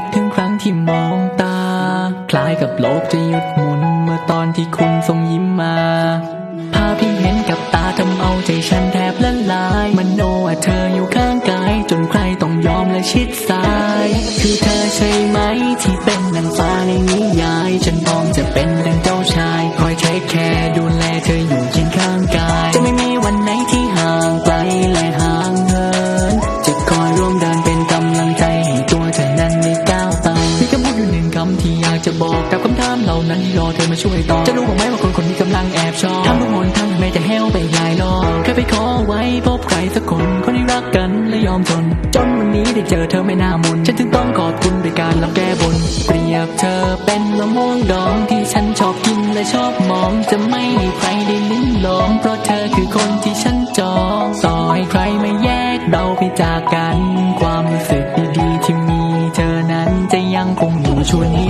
นึกถึงครั้งที่มองตา คล้ายกับโลกจะหยุดหมุน เมื่อตอนที่คุณทรงยิ้มมา ภาพที่เห็นกับตาทำเอาใจฉันแทบละลาย มันโนว่าเธออยู่ข้างกาย จนใครต้องยอมและชิดสาย คือเธอใช่ไหมที่เป็น จะบอกกับคำถามเหล่านั้นรอเธอมาช่วยตอบจะรู้บ้างไหมว่าคนคนนี้กำลังแอบชอบทำทุกหนทางไม่จะแห้วไปหลายรอบเคยไปขอไว้พบใครสักคนคนที่รักกันและยอมทนจนวันนี้ได้เจอเธอไม่น่ามนฉันจึงต้องขอบคุณด้วยการรับแก้บนเปรียบเธอเป็นมะม่วงดองที่ฉันชอบกินและชอบมองจะไม่ให้ใครได้ลิ้มลองเพราะเธอคือคนที่ฉันจองต่อให้ใครมาแยกเราไปจากกัน ความรู้สึกดีๆที่มีเธอนั้นจะยังคงอยู่ชวนให้